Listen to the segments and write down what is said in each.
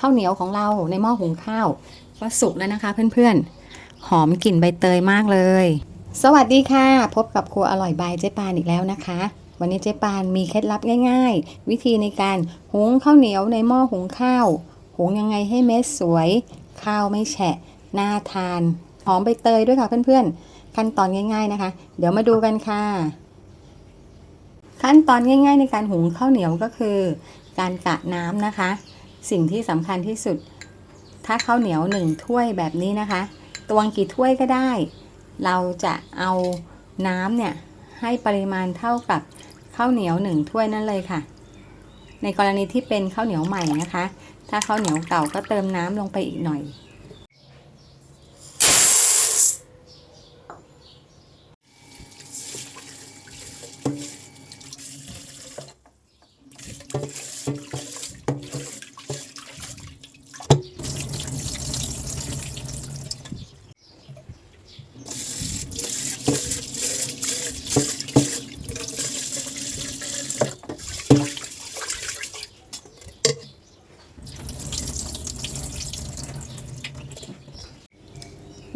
ข้าวเหนียวของเราในหม้อหุงข้าวก็สุกแล้วนะคะเพื่อนๆ หอมกลิ่นใบเตยมากเลย สวัสดีค่ะ พบกับครัวอร่อยบายเจ๊ปานอีกแล้วนะคะ วันนี้เจ๊ปานมีเคล็ดลับง่าย ๆ วิธีในการหุงข้าวเหนียวในหม้อหุงข้าว หุงยังไงให้เม็ดสวย ข้าวไม่แฉะน่าทาน หอมใบเตยด้วยค่ะเพื่อนๆ ขั้นตอนง่าย ๆนะคะ เดี๋ยวมาดูกันค่ะ ขั้นตอนง่าย ๆ ในการหุงข้าวเหนียวก็คือ การกะน้ำนะคะ สิ่งที่สำคัญที่สุด ถ้าข้าวเหนียวหนึ่งถ้วยแบบนี้นะคะ ตวงกี่ถ้วยก็ได้ เราจะเอาน้ำเนี่ยให้ปริมาณเท่ากับข้าวเหนียวหนึ่งถ้วยนั่นเลยค่ะ ในกรณีที่เป็นข้าวเหนียวใหม่นะคะ ถ้าข้าวเหนียวเก่าก็เติมน้ำลงไปอีกหน่อย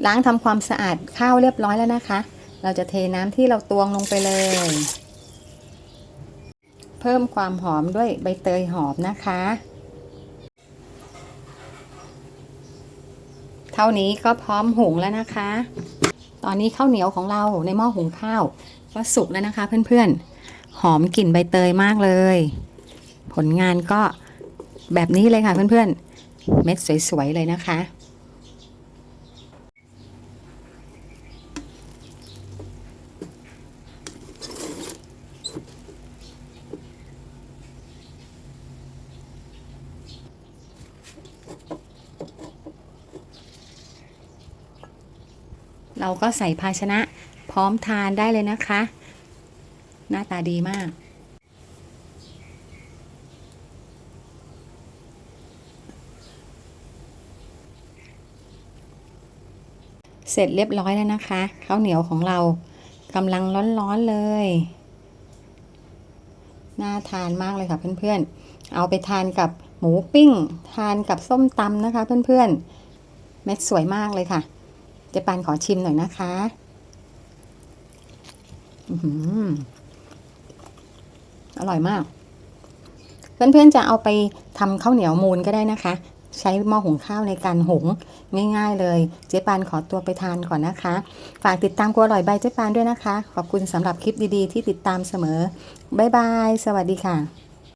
ล้างทำความสะอาดข้าวเรียบร้อยแล้วนะคะ เราจะเทน้ำที่เราตวงลงไปเลย เพิ่มความหอมด้วยใบเตยหอมนะคะ เท่านี้ก็พร้อมหุงแล้วนะคะ ตอนนี้ข้าวเหนียวของเราในหม้อหุงข้าวก็สุกแล้วนะคะเพื่อนๆ หอมกลิ่นใบเตยมากเลย ผลงานก็แบบนี้เลยค่ะเพื่อนๆ เม็ดสวยๆเลยนะคะ เราก็ใส่ภาชนะพร้อมทานได้เลยนะคะ หน้าตาดีมาก เสร็จเรียบร้อยแล้วนะคะข้าวเหนียวของเรากำลังร้อนๆเลย น่าทานมากเลยค่ะเพื่อนๆ เอาไปทานกับ หมูปิ้ง ทานกับส้มตำนะคะเพื่อนๆ เม็ดสวยมากเลยค่ะ เจ๊ปานขอชิมหน่อยนะคะอือหืออร่อยมาก เพื่อนๆจะเอาไปทำข้าวเหนียวมูนก็ได้นะคะ ใช้หม้อหุงข้าวในการหุงง่ายๆเลย เจ๊ปานขอตัวไปทานก่อนนะคะ ฝากติดตามกัวอร่อยใบเจ๊ปานด้วยนะคะ ขอบคุณสำหรับคลิปดีๆ ที่ติดตามเสมอ บ๊ายบาย สวัสดีค่ะ